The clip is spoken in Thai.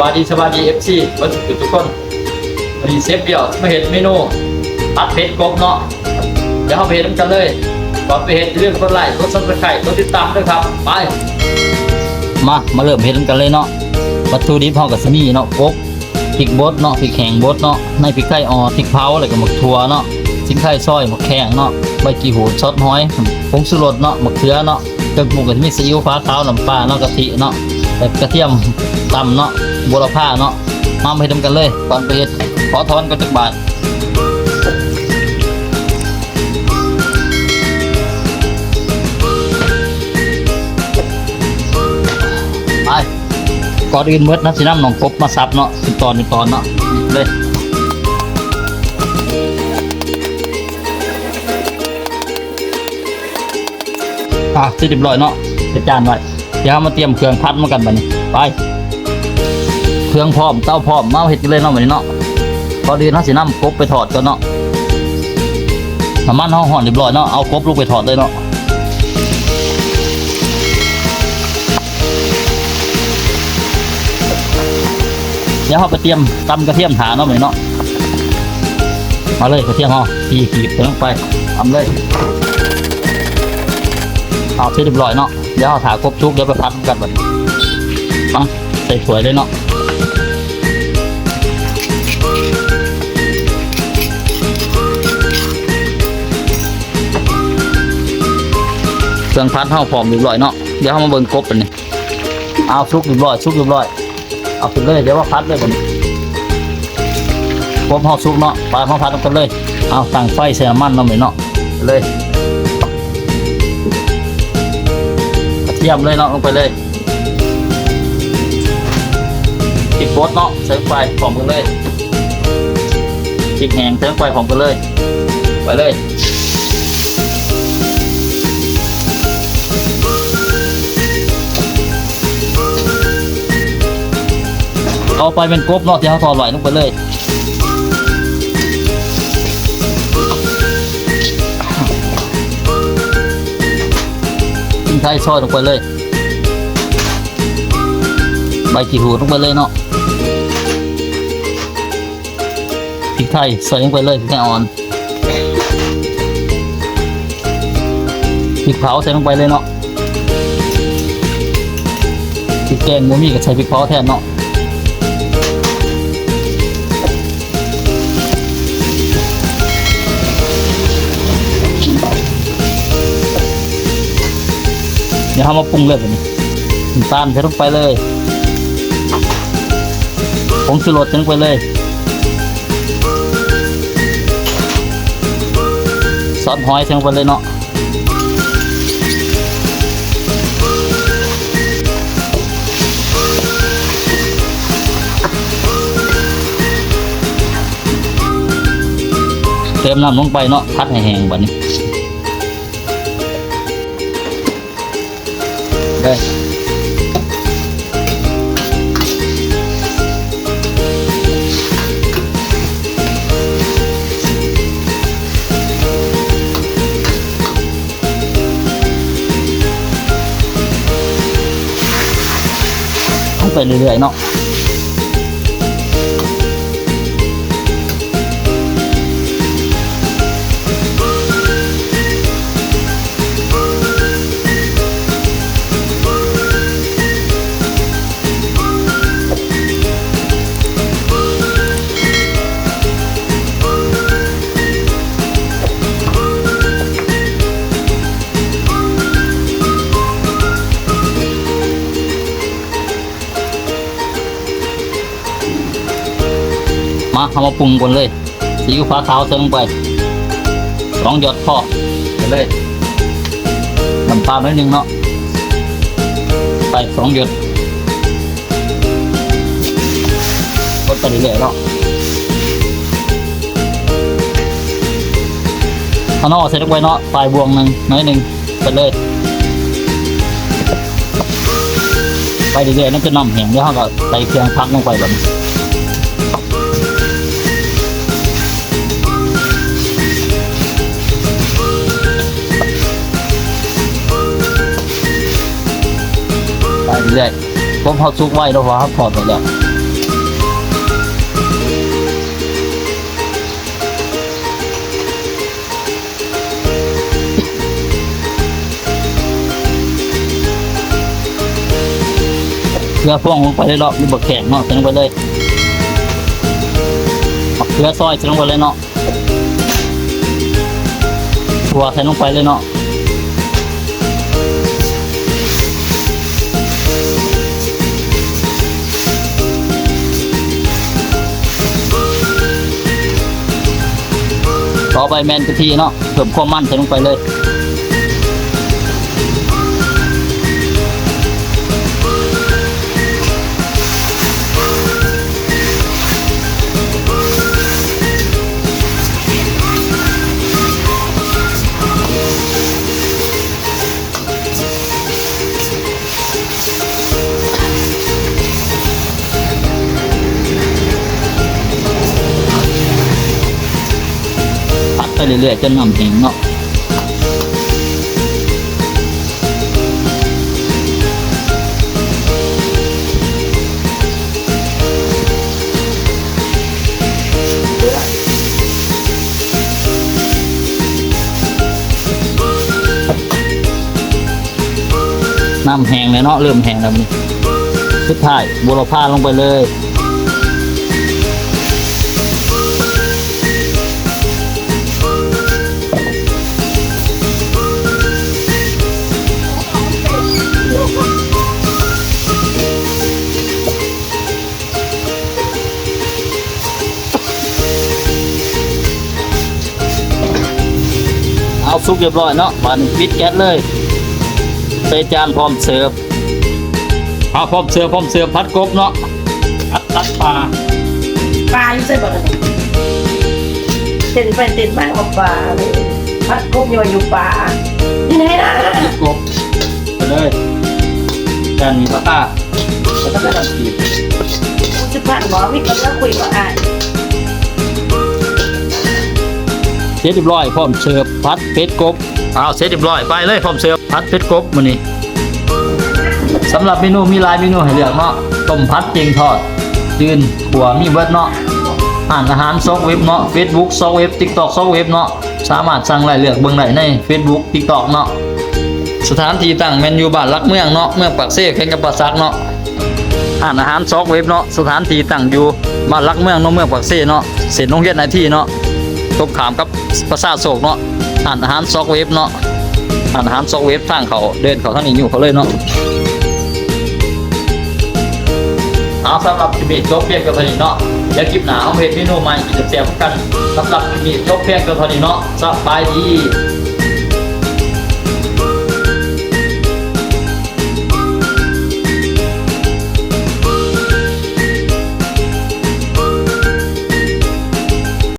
บาดีสบายดีเอฟซีวัสุทุกคนวันนี้เซฟเดียวมาเห็นเมนูผัดเผ็ดกบเนาะเดี๋ยวเราไปเห็นกันเลยก่อนไปเห็นเรื่องกดไลค์กดซับสไครต์กดติดตามด้วยครับไปมามาเริ่มเห็นกันเลยเนาะวัตถุดิบเฮากับสมีเนาะกบพริกบดเนาะพริกแข็งบดเนาะในพริกไก่อ่อนพริกเผาอะไรกับหมึกถั่วเนาะสินไข่ซอยหมึกแข็งเนาะใบกีหูดซอสหอยผงชูรสเนาะหมะเขือเนาะเครื่องปรุงก็จะมีซีอิ๊วฟ้าขาวน้ำปลาเนาะกะทิเนาะ แบบกระเทียมตำเนาะบัวละพาเนาะมาไปเฮ็ดกันเลยก่อนไปเฮ็ดขอทอนก็จักบาทไปก่อนอื่นเมื่อนัดสิน้ำหนองกบมาซับเนาะเป็นตอนเป็นตอนเนาะเลยอะเสร็จเรียบร้อยเนาะเสร็จจานไว้ ดี๋ยวเรามาเตรียมเครื่องพัดมากันบัดนี้ไป เครื่องพร้อมเต้าพร้อมมาเอาเห็ดกันเลยเนาะบัดนี้เนาะพอดีนะสิน้ำกบไปถอดก่อนเนาะน้ำมันเราห่อนเรียบร้อยเนาะเอากบลูกไปถอดเลยเนาะเดี๋ยวเราไปเตรียมตำกระเทียมถาเนาะบัดนี้เนาะมาเลยกระเทียมห่อทีขีดเติมไปทำเลยเอาเสร็จเรียบร้อยเนาะ เดี๋ยวเอาถากบชุกเดี๋ยวไปพัดกันบัดนี้มาใส่ถ้วยเลยเนาะเครื่องพัดเท่าพร้อมเรียบร้อยเนาะเดี๋ยวเอามาเบิ่งกบกันนี่เอาชุกเรียบร้อยชุกเรียบร้อยเอาขึ้นเลยเดี๋ยวว่าพัดเลยบัดนี้กบเฮาชุกเนาะปลาเฮาพัดกันเลยเอาตั้งไฟใส่น้ำมันเนาะเหมือนเนาะเลย ยมเลยเนาะลงไปเลยพริกโบดเนาะใส่ไฟพร้อมกันเลยพริกแหงใส่ไฟพร้อมกันเลย ไปเลยเอาไปเป็นกบเนาะที่เขาทอดไว้ลงไปเลย ทิ้งไทยซอยลงไปเลย ใบกีหูลงไปเลยเนาะพริกไทยใส่ลงไปเลยพริกไทยอ่อนพริกเผาใส่ลงไปเลยเนาะพริกแกงหมูมี่ก็ใช้พริกเผาแทนเนาะ เดี๋ยวเรามาปรุงเลยแบบนี้น้ำตาลใส่ลงไปเลยผงชูรสใส่ลงไปเลยซอสหอยใส่ลงไปเลยเนาะเติมน้ำลงไปเนาะพัดให้แห้งแบบนี้ เลยไปเรื่อยๆเนาะ เอามาปรุงก่อนเลยซีอิ๊วฟ้าขาวใส่ลงไปสองหยดพอไปเลยน้ำปลาหน่อยนึงเนาะใส่สองหยดกดไปเรื่อยๆเนาะเอาเนาะใส่ลงไปเนาะปลายบวงหนึ่งน้อยหนึ่งไปเลยไปเรื่อยๆนั่นจะน้ำแห้งแล้วเราก็ใส่เครื่องพักลงไปแบบนี้ เรื่อยๆผมเขาซุกไว้เนาะเพราะเพอดหมดแล้วเกลือพ่วงลงไปเลยเนาะมีบะแข็งเนาะใส่งไปเลยเกลือซอยใส่งไปเลยเนาะถั่วใส่ลงไปเลยเนาะ ใบแมนกะทิเนาะเพิ่มความมันใส่ลงไปเลย เรื่อยๆจนน้ำแห้งเนาะน้ำแห้งเลยเนาะเริ่มแห้งแล้วนี่สุดท้ายบัวเราผ้าลงไปเลย เอาซุปเรียบร้อยเนาะมาปิดแก๊สเลยใส่จานพร้อมเสิร์ฟเอาพร้อมเสิร์ฟพร้อมเสิร์ฟพัดกบเนาะพัดตัดปลาปลาอยู่ใส่บ่ได้เต้นไปเต้นมาออกปลาเลยพัดกบอยู่อยู่ปลาที่ไหนนะพัดกบไปเลยจานมีปลาต้าแล้วก็ได้กีบสิพันหมอวิทย์ก็คุยกับอ่าน ร็จเรียบร้อยพร้อมเสิร์ฟพัดเป็ดกบเอาเสร็จเรียบร้อยไปเลยพร้อมเสิร์ฟพัดเป็ดกบมื้อนี้สำหรับเมนูมีหลายเมนูให้เลือกเนาะต้มพัดเจงทอดยืนขัวมีเบิดเนาะอ่านอาหารซอกเว็บเนาะ Facebook ซอกเว็บ TikTok ซอกเว็บเนาะสามารถสั่งรายเลือกเบิ่งได้ใน Facebook TikTok เนาะสถานที่ตั้งแมนยูบ้านรักเมืองเนาะเมืองปากเซ่แข่งกับปากซักเนาะอ่านอาหารซอกเว็บเนาะสถานที่ตั้งอยู่บ้านรักเมืองเนาะเมืองปากเซ่เนาะเสร็จโรงเรียนนายที่เนาะ ตบขามกับประสาทโศกเนาะอ่านอาหารซอกเว็บเนาะอ่านอาหารซอกเว็บทางเขาเดินเขาทางนี้อยู่เขาเลยเนาะเอาสำหรับคลิปนี้จบเพียงเท่านี้เนาะเดี๋ยวคลิปหนาเอาเพจเมนูใหม่กินเสียบกันสำหรับคลิปนี้จบเพียงเท่านี้เนาะสบายดี